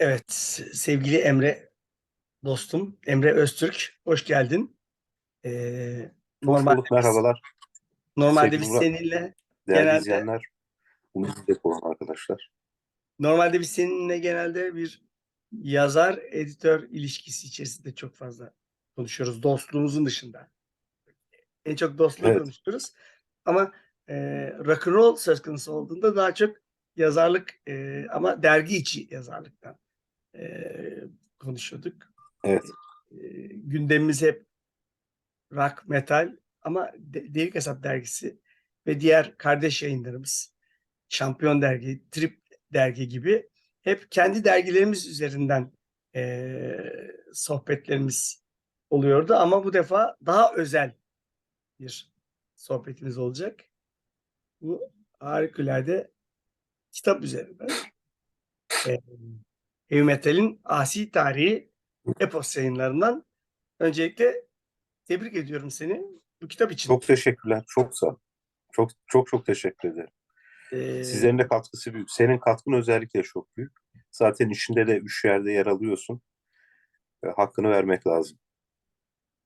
Evet, sevgili Emre dostum, Emre Öztürk, hoş geldin. Ee, normalde bulduk, biz, merhabalar. normalde Sevgili biz Murat, seninle değerli genelde izleyenler, izleyecek olan arkadaşlar. normalde biz seninle genelde bir yazar editör ilişkisi içerisinde çok fazla konuşuyoruz dostluğumuzun dışında. En çok dostluğu Evet, konuşuyoruz. Ama e, rock and roll söz konusu olduğunda daha çok yazarlık e, ama dergi içi yazarlıktan e, konuşuyorduk. evet. E, gündemimiz hep rock, metal ama De- Delik Hesap dergisi ve diğer kardeş yayınlarımız Şampiyon Dergi, Trip Dergi gibi hep kendi dergilerimiz üzerinden eee, sohbetlerimiz oluyordu ama bu defa daha özel bir sohbetimiz olacak. Bu harikulade kitap üzerinden. Eee Heavy Metal'in Asi Tarihi Epos yayınlarından öncelikle tebrik ediyorum seni bu kitap için. Çok teşekkürler, çok sağ ol. Çok çok çok teşekkür ederim. Eee, Sizlerin de katkısı büyük. Senin katkın özellikle çok büyük. Zaten işinde de üç yerde yer alıyorsun. E, hakkını vermek lazım.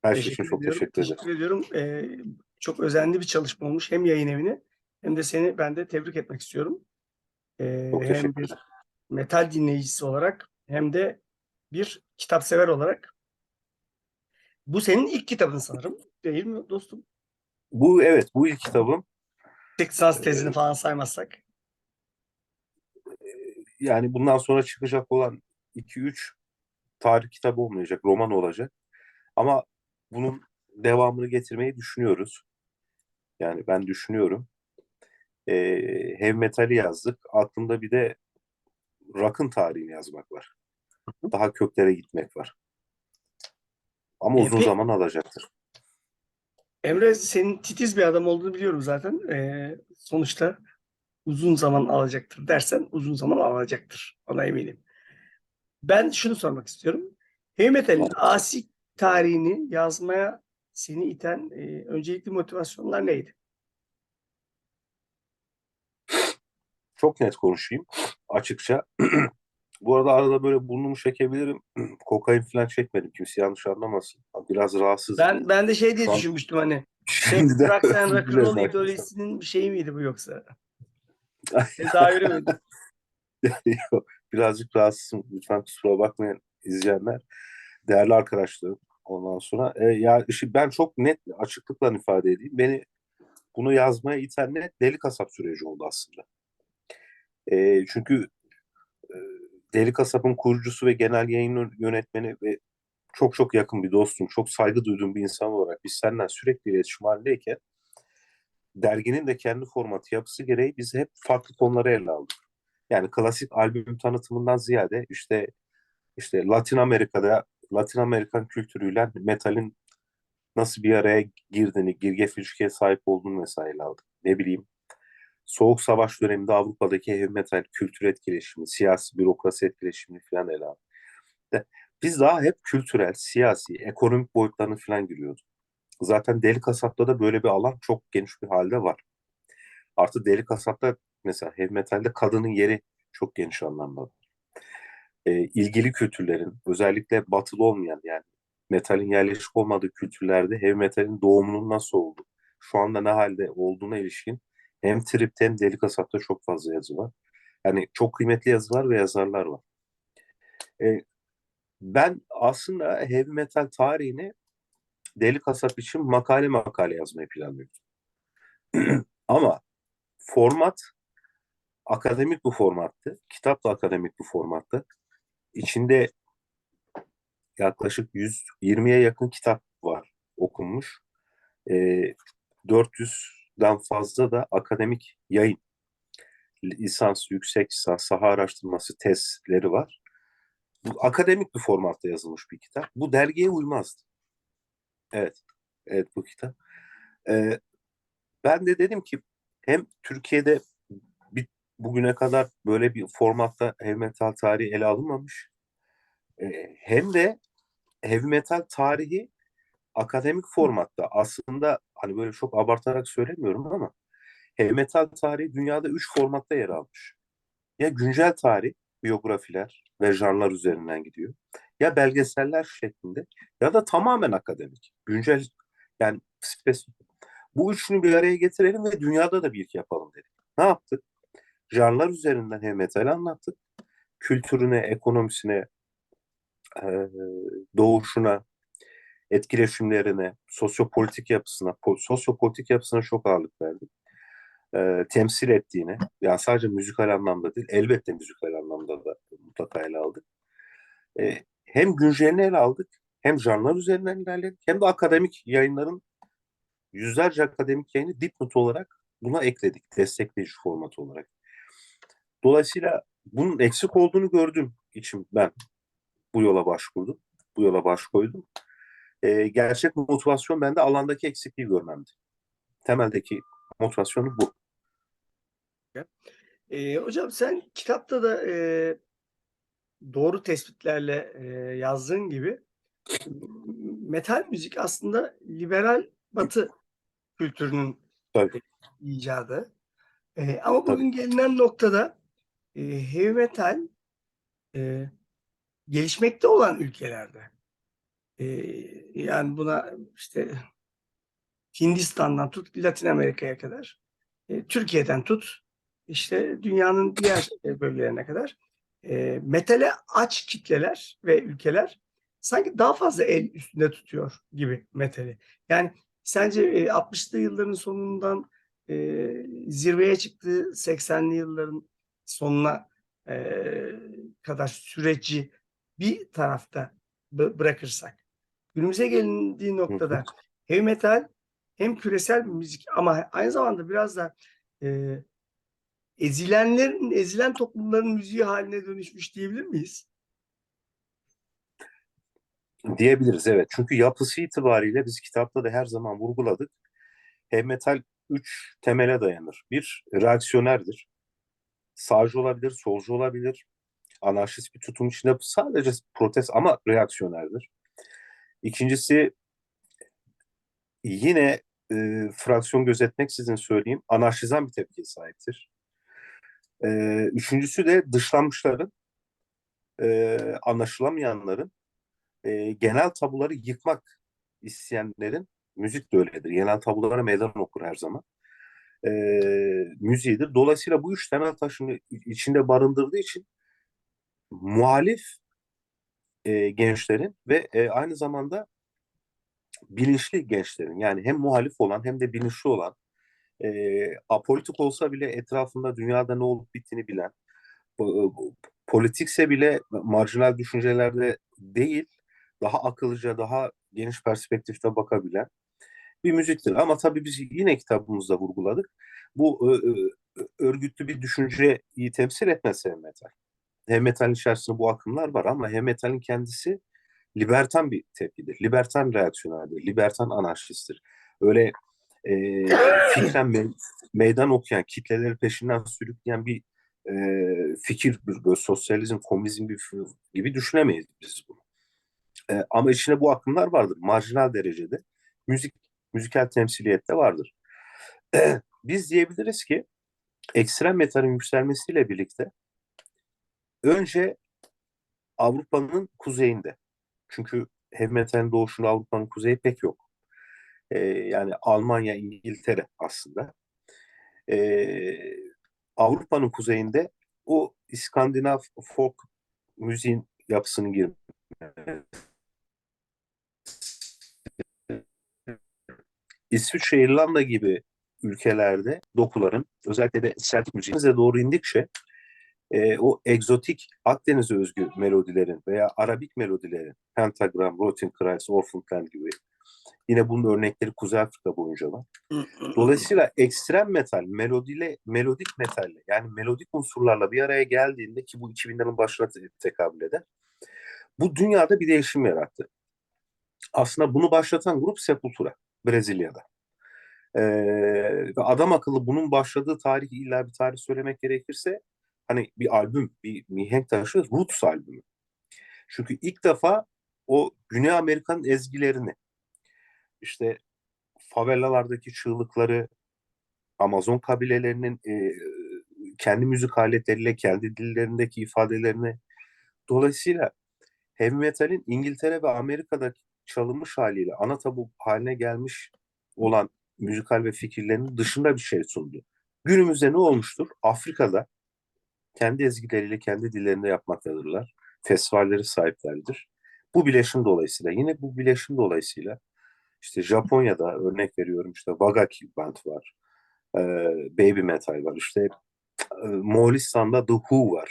Her şey için çok ediyorum. teşekkür ederim. Teşekkür ediyorum. Eee, çok özenli bir çalışma olmuş. Hem yayın evini hem de seni ben de tebrik etmek istiyorum. Eee, Çok hem bir. Metal dinleyicisi olarak hem de bir kitap sever olarak. Bu senin ilk kitabın sanırım. Değil mi dostum? Bu evet, bu ilk kitabım. Tek lisans E, tezini falan saymazsak. yani bundan sonra çıkacak olan 2-3 tarih kitabı olmayacak, roman olacak. Ama bunun devamını getirmeyi düşünüyoruz. Yani ben düşünüyorum. e, heavy metal'i yazdık. Aklımda bir de rock'ın tarihini yazmak var. Daha köklere gitmek var. Ama uzun pe- zaman alacaktır. Emre senin titiz bir adam olduğunu biliyorum zaten. Eee, sonuçta uzun zaman alacaktır dersen uzun zaman alacaktır. Ona eminim. Ben şunu sormak istiyorum. Heavy metal'in asi tarihini yazmaya seni iten e, öncelikli motivasyonlar neydi? Çok net konuşayım açıkça. Bu arada arada böyle burnumu çekebilirim. Kokain falan çekmedim. Kimse yanlış anlamasın. Biraz rahatsızım. Ben ben de şey diye an düşünmüştüm hani de Roxanne özür Rock'n'Roll ideolojisinin bir şeyi miydi bu yoksa? Tezahürü? Yok, Birazcık rahatsızım. Lütfen kusura bakmayın izleyenler. Değerli arkadaşlarım. Ondan sonra e, ya işi ben çok net açıklıkla ifade edeyim. Beni bunu yazmaya iten ne? Deli Kasap süreci oldu aslında. E, çünkü e, Deli Kasap'ın kurucusu ve genel yayın yönetmeni ve çok çok yakın bir dostum, çok saygı duyduğum bir insan olarak biz senden sürekli iletişim halindeyken derginin de kendi formatı yapısı gereği biz hep farklı konuları ele aldık. Yani klasik albüm tanıtımından ziyade işte işte Latin Amerika'da Latin Amerikan kültürüyle metalin nasıl bir araya girdiğini, girgef ilişkiye sahip olduğunu vesaire aldık. Ne bileyim Soğuk Savaş döneminde Avrupa'daki heavy metal kültür etkileşimi, siyasi bürokrasi etkileşimini falan ele aldık. De- Biz daha hep kültürel, siyasi, ekonomik boyutlarını falan giriyorduk. Zaten Deli Kasap'ta da böyle bir alan çok geniş bir halde var. Artı Deli Kasap'ta mesela heavy metalde kadının yeri çok geniş anlamda var. E, ilgili kültürlerin özellikle batılı olmayan yani metalin yerleşik olmadığı kültürlerde heavy metalin doğumunun nasıl oldu, şu anda ne halde olduğuna ilişkin hem Trip'te hem Deli Kasap'ta çok fazla yazı var. Yani çok kıymetli yazılar ve yazarlar var. E, ben aslında heavy metal tarihini Deli Kasap için makale makale yazmayı planlıyordum. Ama format akademik bir formattı. Kitap da akademik bir formattı. İçinde yaklaşık 120'ye yakın kitap var okunmuş. E, 400'den fazla da akademik yayın, lisans, yüksek lisans, saha araştırması testleri var. Bu akademik bir formatta yazılmış bir kitap. Bu dergiye uymazdı. Evet, evet bu kitap. E, ben de dedim ki hem Türkiye'de bir, bugüne kadar böyle bir formatta heavy metal tarihi ele alınmamış. E, hem de heavy metal tarihi akademik formatta aslında hani böyle çok abartarak söylemiyorum ama heavy metal tarihi dünyada üç formatta yer almış. Ya güncel tarih biyografiler ve janrlar üzerinden gidiyor. Ya belgeseller şeklinde ya da tamamen akademik. Güncel yani spesifik. Bu üçünü bir araya getirelim ve dünyada da bir yapalım dedik. Ne yaptık? Janrlar üzerinden heavy metal anlattık. Kültürüne, ekonomisine, doğuşuna, etkileşimlerine, sosyopolitik yapısına, po- sosyopolitik yapısına çok ağırlık verdik. Eee, temsil ettiğine, yani sadece müzikal anlamda değil, elbette müzikal anlamda da mutlaka ele aldık. Eee, hem güncelini ele aldık, hem janrlar üzerinden ilerledik, hem de akademik yayınların yüzlerce akademik yayını dipnot olarak buna ekledik, destekleyici format olarak. Dolayısıyla bunun eksik olduğunu gördüğüm için ben bu yola başvurdum, bu yola baş. Ee, gerçek motivasyon bende alandaki eksikliği görmemdi. Temeldeki motivasyonu bu. Ee, hocam sen kitapta da e, doğru tespitlerle e, yazdığın gibi metal müzik aslında liberal batı kültürünün Tabii. icadı. E, ama Tabii. bugün gelinen noktada e, heavy metal e, gelişmekte olan ülkelerde e, yani buna işte Hindistan'dan tut Latin Amerika'ya kadar e, Türkiye'den tut işte dünyanın diğer bölgelerine kadar e, metale aç kitleler ve ülkeler sanki daha fazla el üstünde tutuyor gibi metali. Yani sence e, 60'lı yılların sonundan e, zirveye çıktığı 80'li yılların sonuna e, kadar süreci bir tarafta bı- bırakırsak günümüze gelindiği noktada heavy metal hem küresel bir müzik ama aynı zamanda biraz da e, ezilenlerin, ezilen toplumların müziği haline dönüşmüş diyebilir miyiz? Diyebiliriz evet. Çünkü yapısı itibariyle biz kitapta da her zaman vurguladık. Heavy metal üç temele dayanır. Bir, reaksiyonerdir. Sağcı olabilir, solcu olabilir. Anarşist bir tutum içinde sadece protest ama reaksiyonerdir. İkincisi yine e, fraksiyon gözetmeksizin söyleyeyim anarşizan bir tepkiye sahiptir. E, üçüncüsü de dışlanmışların, e, anlaşılamayanların, e, genel tabuları yıkmak isteyenlerin, müzik de öyledir. Genel tabulara meydan okur her zaman. E, müziğidir. Dolayısıyla bu üç temel taşını içinde barındırdığı için muhalif e, gençlerin ve e, aynı zamanda bilinçli gençlerin yani hem muhalif olan hem de bilinçli olan e, apolitik olsa bile etrafında dünyada ne olup bittiğini bilen po- politikse bile marjinal düşüncelerde değil daha akıllıca daha geniş perspektifte bakabilen bir müziktir. Ama tabii biz yine kitabımızda vurguladık. Bu e, e, örgütlü bir düşünceyi temsil etmez metal. Heavy metalin içerisinde bu akımlar var ama heavy metalin kendisi libertan bir tepkidir. Libertan reaksiyonerdir. Libertan anarşisttir. Öyle e, fikren me- meydan okuyan, kitleleri peşinden sürükleyen bir e, fikir, böyle sosyalizm, komünizm f- gibi düşünemeyiz biz bunu. E, ama içinde bu akımlar vardır. Marjinal derecede. Müzik, müzikal temsiliyette vardır. biz diyebiliriz ki ekstrem metalin yükselmesiyle birlikte önce Avrupa'nın kuzeyinde çünkü heavy metalin doğuşunda Avrupa'nın kuzeyi pek yok. Ee, yani Almanya, İngiltere aslında. Ee, Avrupa'nın kuzeyinde o İskandinav folk müziğin yapısının girmesi. İsviçre, İrlanda gibi ülkelerde dokuların özellikle de Celtic müziğimize doğru indikçe e, o egzotik Akdeniz'e özgü melodilerin veya Arabik melodilerin Pentagram, Rosenkreuz, Orphanland gibi yine bunun örnekleri Kuzey Afrika boyunca var. Dolayısıyla ekstrem metal, melodiyle, melodik metalle yani melodik unsurlarla bir araya geldiğinde ki bu 2000'lerin başına te- tekabül eder. Bu dünyada bir değişim yarattı. Aslında bunu başlatan grup Sepultura, Brezilya'da. Ee, adam akıllı bunun başladığı tarih illa bir tarih söylemek gerekirse hani bir albüm, bir mihenk taşı Roots albümü. Çünkü ilk defa o Güney Amerika'nın ezgilerini işte favelalardaki çığlıkları, Amazon kabilelerinin e, kendi müzik aletleriyle, kendi dillerindeki ifadelerini. Dolayısıyla heavy metalin İngiltere ve Amerika'da çalınmış haliyle ana tabu haline gelmiş olan müzikal ve fikirlerinin dışında bir şey sundu. Günümüzde ne olmuştur? Afrika'da kendi ezgileriyle, kendi dillerinde yapmaktadırlar. Festivalleri sahiplerdir. Bu bileşim dolayısıyla, yine bu bileşim dolayısıyla işte Japonya'da örnek veriyorum işte Wagaki Band var. Ee, Baby Metal var. İşte e, Moğolistan'da The Who var.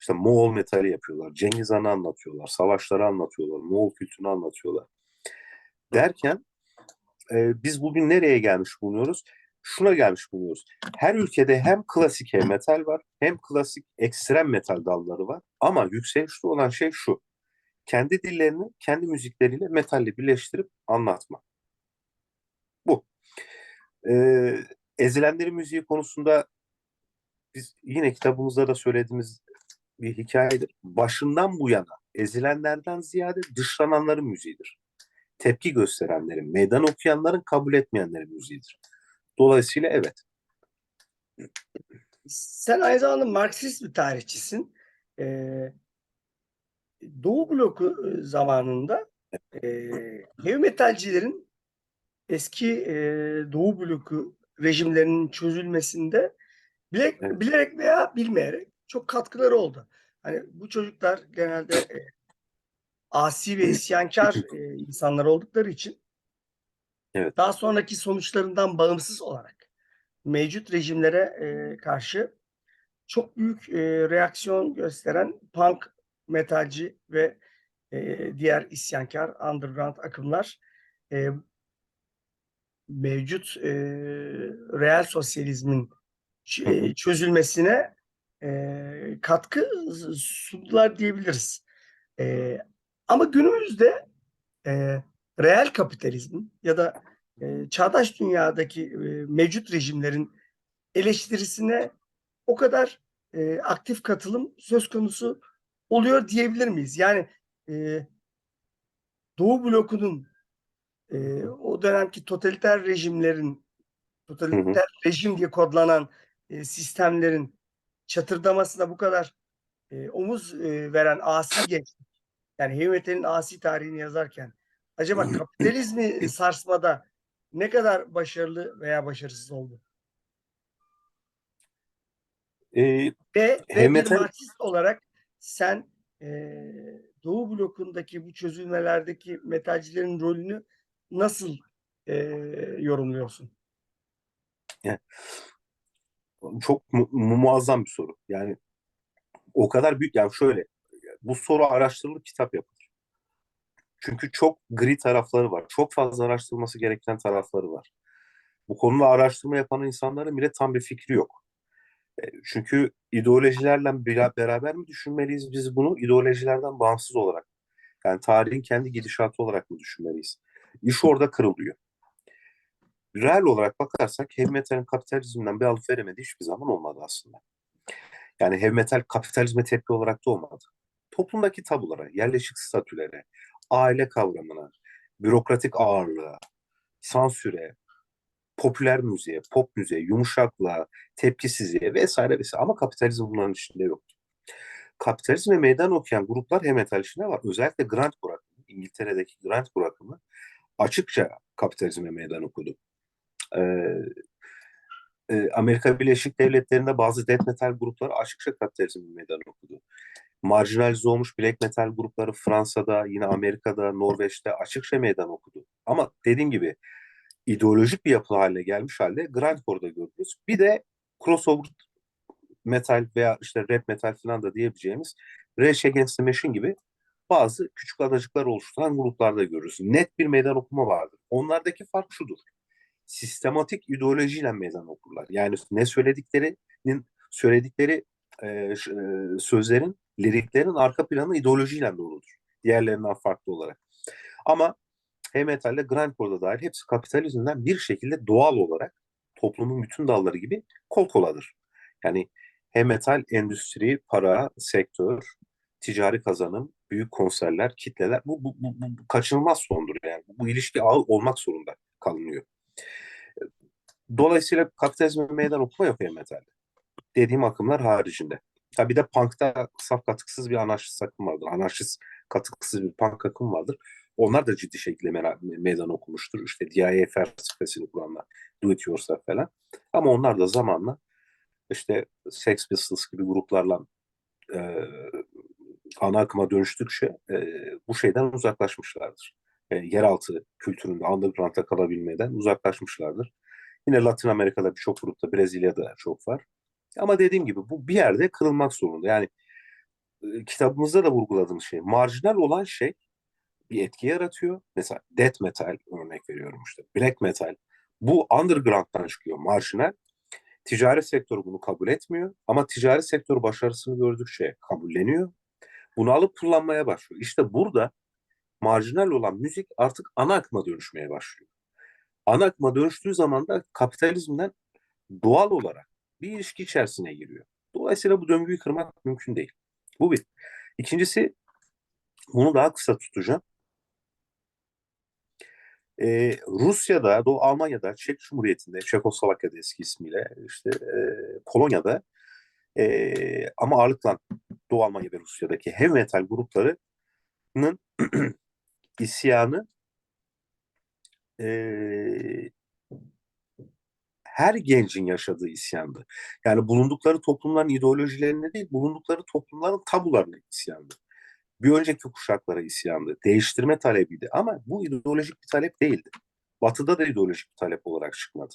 İşte Moğol metali yapıyorlar. Cengiz Han'ı anlatıyorlar. Savaşları anlatıyorlar. Moğol kültürünü anlatıyorlar. Derken e, biz bugün nereye gelmiş bulunuyoruz? Şuna gelmiş bulunuyoruz. Her ülkede hem klasik heavy metal var hem klasik ekstrem metal dalları var. Ama yükselişte olan şey şu. Kendi dillerini kendi müzikleriyle metalle birleştirip anlatma. Bu. Ee, Ezilenlerin müziği konusunda biz yine kitabımızda da söylediğimiz bir hikayedir. Başından bu yana ezilenlerden ziyade dışlananların müziğidir. Tepki gösterenlerin, meydan okuyanların, kabul etmeyenlerin müziğidir. Dolayısıyla evet. Sen aynı zamanda Marksist bir tarihçisin. Ee, Doğu bloku e, zamanında e, heavy metalcilerin eski e, Doğu bloku rejimlerinin çözülmesinde bilerek, Evet. bilerek veya bilmeyerek çok katkıları oldu. Hani bu çocuklar genelde e, asi ve isyankar e, insanlar oldukları için Evet. daha sonraki sonuçlarından bağımsız olarak mevcut rejimlere e, karşı çok büyük e, reaksiyon gösteren punk, metalci ve e, diğer isyankar underground akımlar e, mevcut e, real sosyalizmin e, çözülmesine e, katkı sundular diyebiliriz. E, ama günümüzde e, reel kapitalizmin ya da e, çağdaş dünyadaki e, mevcut rejimlerin eleştirisine o kadar e, aktif katılım söz konusu oluyor diyebilir miyiz? Yani e, Doğu blokunun e, o dönemki totaliter rejimlerin totaliter rejim diye kodlanan e, sistemlerin çatırdamasına bu kadar e, omuz e, veren asi gençlik yani heavy metalin asi tarihini yazarken acaba kapitalizmi sarsmada ne kadar başarılı veya başarısız oldu? Ee, Ve, ve bir Marksist olarak sen eee, Doğu blokundaki bu çözülmelerdeki metalcilerin rolünü nasıl eee, yorumluyorsun? çok mu- mu- muazzam bir soru. Yani o kadar büyük yani şöyle bu soru araştırılıp kitap yapılır. Çünkü çok gri tarafları var. Çok fazla araştırılması gereken tarafları var. Bu konuda araştırma yapan insanların bile tam bir fikri yok. E, Çünkü ideolojilerle bera- beraber mi düşünmeliyiz biz bunu? İdeolojilerden bağımsız olarak. Yani tarihin kendi gidişatı olarak mı düşünmeliyiz? İş orada kırılıyor. Reel olarak bakarsak heavy metalin kapitalizmden bir alıp veremediği hiçbir zaman olmadı aslında. Yani heavy metal kapitalizme tepki olarak da olmadı. Toplumdaki tabulara, yerleşik statülere, aile kavramına, bürokratik ağırlığa, sansüre, popüler müziğe, pop müziğe, yumuşaklığa, tepkisizliğe vesaire vesaire. Ama kapitalizm bunların içinde yoktu. Kapitalizme meydan okuyan gruplar heavy metal içinde var. Özellikle Grand bırakımı, İngiltere'deki Grand bırakımı açıkça kapitalizme meydan okudu. Ee, e, Amerika Birleşik Devletleri'nde bazı death metal grupları açıkça kapitalizme meydan okudu. Marjinalize olmuş black metal grupları Fransa'da, yine Amerika'da, Norveç'te açıkça meydan okudu. Ama dediğim gibi ideolojik bir yapı haline gelmiş halde grindcore'da görürüz. Bir de crossover metal veya işte rap metal falan da diyebileceğimiz Rage Against the Machine gibi bazı küçük adacıklar oluşturan gruplarda görürüz. Net bir meydan okuma vardır. Onlardaki fark şudur. Sistematik ideolojiyle meydan okurlar. Yani ne söylediklerinin söyledikleri e, sözlerin, liriklerin arka planı ideolojiyle doludur. Diğerlerinden farklı olarak. Ama heavy metal'de grindcore'da dahil hepsi kapitalizmden bir şekilde doğal olarak toplumun bütün dalları gibi kol koladır. Yani heavy metal endüstri, para, sektör, ticari kazanım, büyük konserler, kitleler bu, bu, bu, bu kaçınılmaz sondur yani. Bu, bu ilişki ağı olmak zorunda kalınıyor. Dolayısıyla kapitalizme meydan okuma yok heavy metalde. dediğim akımlar haricinde. Ha bir de punk'ta saf katıksız bir anarşist akım vardır. Anarşist katıksız bir punk akım vardır. Onlar da ciddi şekilde meydan okumuştur. İşte DIY felsefesini kuranlar, do it yourself falan. Ama onlar da zamanla işte Sex Pistols gibi gruplarla e, ana akıma dönüştükçe e, bu şeyden uzaklaşmışlardır. E, yeraltı kültüründe, underground'da kalabilmeden uzaklaşmışlardır. Yine Latin Amerika'da birçok grupta, Brezilya'da çok var. Ama dediğim gibi bu bir yerde kırılmak zorunda. Yani e, kitabımızda da vurguladığımız şey, marjinal olan şey bir etki yaratıyor. Mesela death metal örnek veriyorum işte, black metal. Bu underground'dan çıkıyor, marjinal. Ticari sektör bunu kabul etmiyor ama ticari sektör başarısını gördükçe kabulleniyor. Bunu alıp kullanmaya başlıyor. İşte burada marjinal olan müzik artık ana akıma dönüşmeye başlıyor. Ana akıma dönüştüğü zaman da kapitalizmden doğal olarak bir ilişki içerisine giriyor. Dolayısıyla bu döngüyü kırmak mümkün değil. Bu bir. İkincisi bunu daha kısa tutacağım. Ee, Rusya'da, Doğu Almanya'da, Çek Cumhuriyeti'nde, Çekoslovakya'da eski ismiyle, işte e, Polonya'da e, ama ağırlıkla Doğu Almanya ve Rusya'daki heavy metal gruplarının isyanı e, her gencin yaşadığı isyandı. Yani bulundukları toplumların ideolojilerine değil, bulundukları toplumların tabularına isyandı. Bir önceki kuşaklara isyandı. Değiştirme talebiydi. Ama bu ideolojik bir talep değildi. Batı'da da ideolojik bir talep olarak çıkmadı.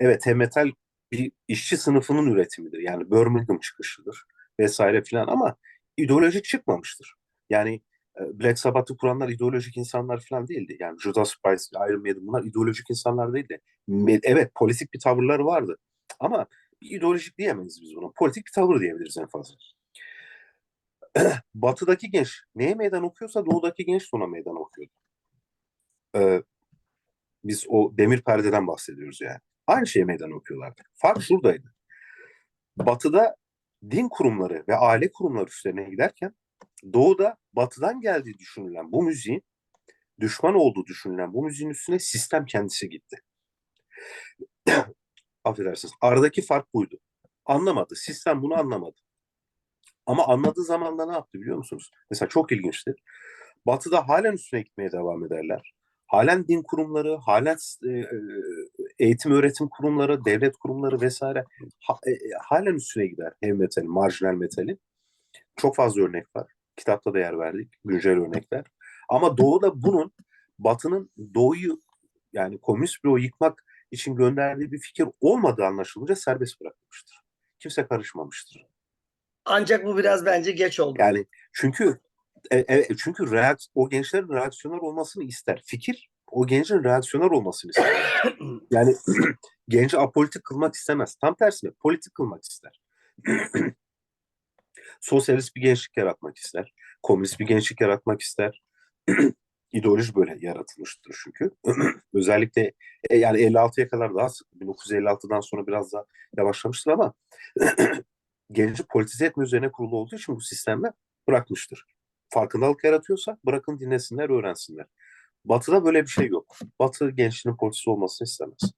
Evet, metal bir işçi sınıfının üretimidir. Yani Birmingham çıkışıdır vesaire filan ama ideolojik çıkmamıştır. Yani Black Sabbath'ı kuranlar ideolojik insanlar falan değildi. Yani Judas Priest, Iron Maiden bunlar ideolojik insanlar değildi. Evet politik bir tavırları vardı. Ama bir ideolojik diyemeyiz biz buna. Politik bir tavır diyebiliriz en fazla. Batı'daki genç neye meydan okuyorsa Doğu'daki genç de ona meydan okuyordu. Ee, biz o demir perdeden bahsediyoruz yani. Aynı şeye meydan okuyorlardı. Fark şuradaydı. Batı'da din kurumları ve aile kurumları üstlerine giderken Doğu'da batıdan geldiği düşünülen bu müziğin düşman olduğu düşünülen bu müziğin üstüne sistem kendisi gitti. Affedersiniz. Aradaki fark buydu. Anlamadı. Sistem bunu anlamadı. Ama anladığı zaman da ne yaptı biliyor musunuz? Mesela çok ilginçtir. Batı'da halen üstüne gitmeye devam ederler. Halen din kurumları, halen e, e, eğitim öğretim kurumları, devlet kurumları vesaire e, halen üstüne gider heavy metalin, marjinal metalin. Çok fazla örnek var. Kitapta da yer verdik. Güncel örnekler. Ama Doğu'da bunun Batı'nın Doğu'yu yani komünist bloğu yıkmak için gönderdiği bir fikir olmadığı anlaşılınca serbest bırakılmıştır. Kimse karışmamıştır. Ancak bu biraz bence geç oldu. Yani çünkü e, e, çünkü reaks- o gençlerin reaksiyonel olmasını ister. Fikir o gencin reaksiyonel olmasını ister. Yani genci apolitik kılmak istemez. Tam tersine politik kılmak ister. Sosyalist bir gençlik yaratmak ister. Komünist bir gençlik yaratmak ister. İdeoloji böyle yaratılmıştır çünkü. Özellikle e, yani 56'ya kadar daha sık. 1956'dan sonra biraz daha yavaşlamıştır ama genci politize etme üzerine kurulu olduğu için bu sistemler bırakmıştır. Farkındalık yaratıyorsa bırakın dinlesinler, öğrensinler. Batı'da böyle bir şey yok. Batı gençliğinin politize olmasını istemez.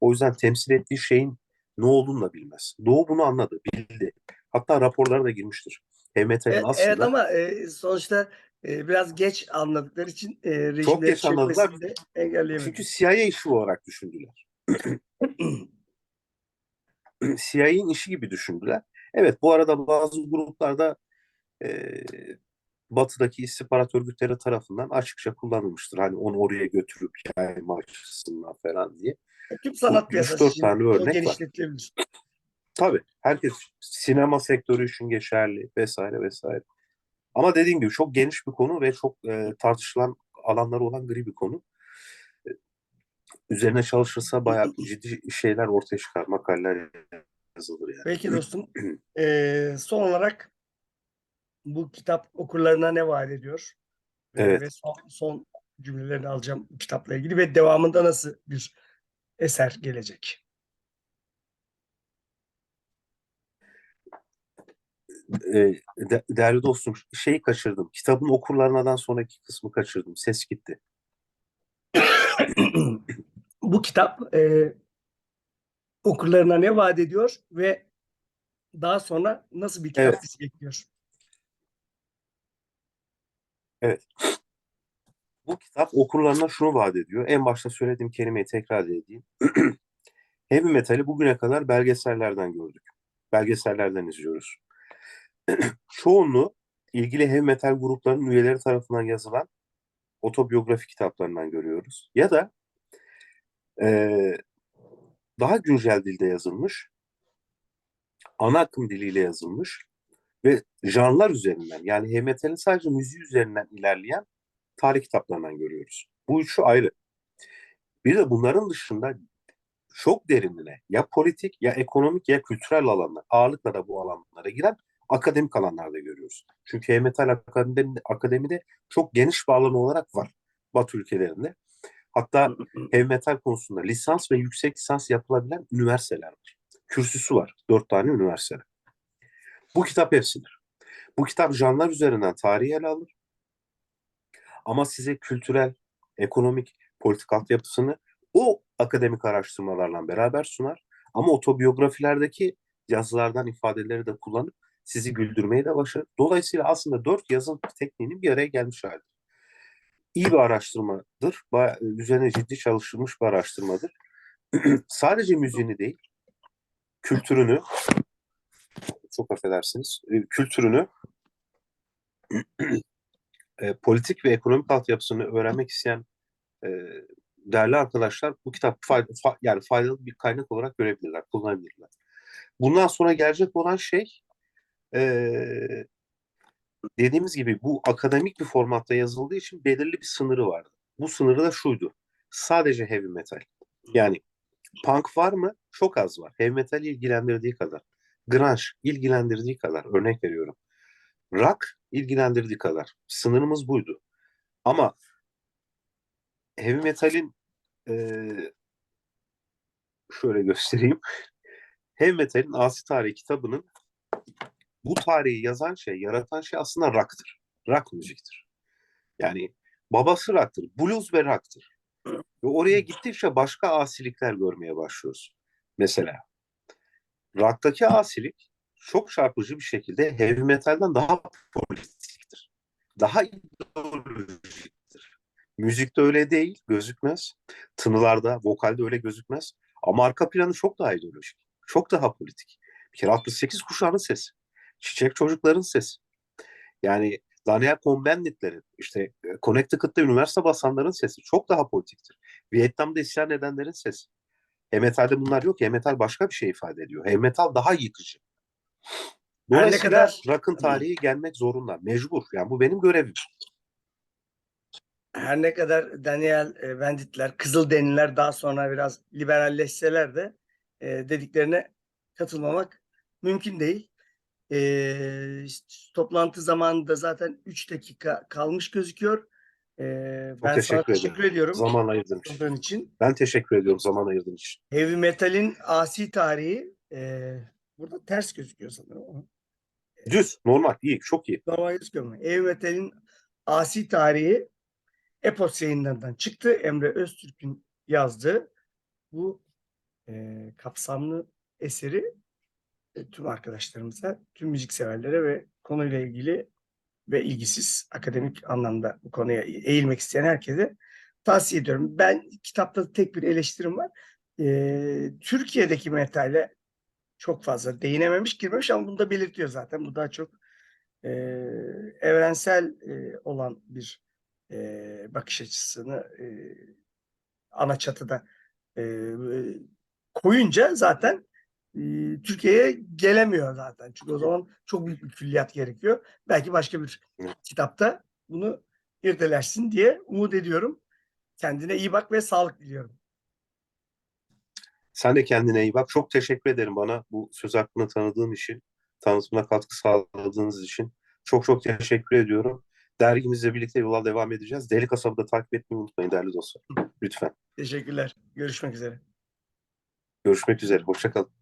O yüzden temsil ettiği şeyin ne olduğunu da bilmez. Doğu bunu anladı, bildi. Hatta raporlara da girmiştir. Metalin Evet, aslında evet ama e, sonuçta e, biraz geç anladıkları için e, rejimleri Çok geç anladılar. çünkü CIA işi olarak düşündüler. CIA'nin işi gibi düşündüler. Evet bu arada bazı gruplarda e, batıdaki istihbarat örgütleri tarafından açıkça kullanılmıştır. Hani onu oraya götürüp yayma açısından falan diye. Tüm sanat piyasası dört için tane o örnek var. Tabii herkes sinema sektörü için geçerli vesaire vesaire. Ama dediğim gibi çok geniş bir konu ve çok e, tartışılan alanları olan gri bir konu. E, Üzerine çalışırsa bayağı ciddi şeyler ortaya çıkar, makaleler yazılır yani. Peki dostum. e, son olarak bu kitap okurlarına ne vaat ediyor? Evet. Ve son, son cümlelerini alacağım kitapla ilgili ve devamında nasıl bir eser gelecek? E, de- değerli dostum şeyi kaçırdım. Kitabın okurlarından sonraki kısmı kaçırdım. Ses gitti. bu kitap e, okurlarına ne vaat ediyor ve daha sonra nasıl bir kitap Evet. bizi bekliyor? Bu kitap okurlarına şunu vaat ediyor. En başta söylediğim kelimeyi tekrar edeyim. Heavy metali bugüne kadar belgesellerden gördük. Belgesellerden izliyoruz. Çoğunluğu ilgili heavy metal gruplarının üyeleri tarafından yazılan otobiyografi kitaplarından görüyoruz. Ya da eee, daha güncel dilde yazılmış, ana akım diliyle yazılmış ve janrlar üzerinden yani heavy metalin sadece müziği üzerinden ilerleyen tarih kitaplarından görüyoruz. Bu üçü ayrı. Bir de bunların dışında çok derinine ya politik ya ekonomik ya kültürel alanlar ağırlıkla da bu alanlara giren akademik alanlarda görüyoruz. Çünkü heavy metal akademi, akademide çok geniş alan olarak var Batı ülkelerinde. Hatta heavy metal konusunda lisans ve yüksek lisans yapılabilen üniversiteler var. Kürsüsü var. Dört tane üniversite. Bu kitap hepsidir. Bu kitap janlar üzerinden tarihi ele alır. Ama size kültürel, ekonomik, politik altyapısını o akademik araştırmalarla beraber sunar. Ama otobiyografilerdeki yazılardan ifadeleri de kullanıp sizi güldürmeyi de başarır. Dolayısıyla aslında dört yazım tekniğinin bir araya gelmiş hali. İyi bir araştırmadır. Üzerine ciddi çalışılmış bir araştırmadır. Sadece müziğini değil, kültürünü, çok affedersiniz, e, kültürünü, e, politik ve ekonomik altyapısını öğrenmek isteyen e, değerli arkadaşlar bu kitap fayda, fa- yani faydalı bir kaynak olarak görebilirler, kullanabilirler. Bundan sonra gelecek olan şey e, dediğimiz gibi bu akademik bir formatta yazıldığı için belirli bir sınırı vardı. Bu sınırı da şuydu. Sadece heavy metal. Yani punk var mı? Çok az var. Heavy metal ilgilendirdiği kadar. Grunge ilgilendirdiği kadar. Örnek veriyorum. Rock ilgilendirdiği kadar. Sınırımız buydu. Ama heavy metalin eee, şöyle göstereyim. Heavy metalin Asi Tarihi kitabının bu tarihi yazan şey, yaratan şey aslında rock'tır. Rock müziktir. Yani babası rock'tır. Blues ve rock'tır. Ve oraya gittikçe başka asilikler görmeye başlıyoruz. Mesela rock'taki asilik çok çarpıcı bir şekilde heavy metalden daha politiktir. Daha ideolojiktir. Müzikte öyle değil, gözükmez. Tınılarda, vokalde öyle gözükmez. Ama arka planı çok daha ideolojik. Çok daha politik. Bir kere 68 kuşağının sesi. Çiçek çocukların sesi. Yani Daniel Cohn-Bendit'lerin, işte e, Connecticut'ta üniversite basanların sesi çok daha politiktir. Vietnam'da isyan edenlerin sesi. Heavy metalde bunlar yok. Heavy metal başka bir şey ifade ediyor. Heavy metal daha yıkıcı. Her ne Dolayısıyla kadar- rock'ın tarihi gelmek zorunda. Mecbur. Yani bu benim görevim. Her ne kadar Daniel e, Banditler, Kızılderililer daha sonra biraz liberalleşseler de e, dediklerine katılmamak mümkün değil. E, toplantı zamanında zaten 3 dakika kalmış gözüküyor. E, ben sana teşekkür teşekkür ederim. ediyorum. Zaman ayırdığın için. için. Ben teşekkür ediyorum zaman ayırdığın için. Heavy metalin asi tarihi e, burada ters gözüküyor sanırım. Düz, normal, iyi, çok iyi. Normal gözüküyor? Heavy metalin asi tarihi Epos yayınlarından çıktı. Emre Öztürk'ün yazdığı bu e, kapsamlı eseri tüm arkadaşlarımıza, tüm müzik severlere ve konuyla ilgili ve ilgisiz akademik anlamda bu konuya eğilmek isteyen herkese tavsiye ediyorum. Ben kitapta tek bir eleştirim var. E, Türkiye'deki metale çok fazla değinememiş, girmemiş ama bunu da belirtiyor zaten. Bu daha çok e, evrensel e, olan bir e, bakış açısını e, ana çatıda e, koyunca zaten e, Türkiye'ye gelemiyor zaten. Çünkü o zaman çok büyük bir külliyat gerekiyor. Belki başka bir kitapta bunu irdelersin diye umut ediyorum. Kendine iyi bak ve sağlık diliyorum. Sen de kendine iyi bak. Çok teşekkür ederim bana bu söz hakkını tanıdığın için, tanıtımına katkı sağladığınız için. Çok çok teşekkür ediyorum. Dergimizle birlikte yola devam edeceğiz. Deli Kasabı da takip etmeyi unutmayın değerli dostlar. Lütfen. Teşekkürler. Görüşmek üzere. Görüşmek üzere. Hoşçakalın.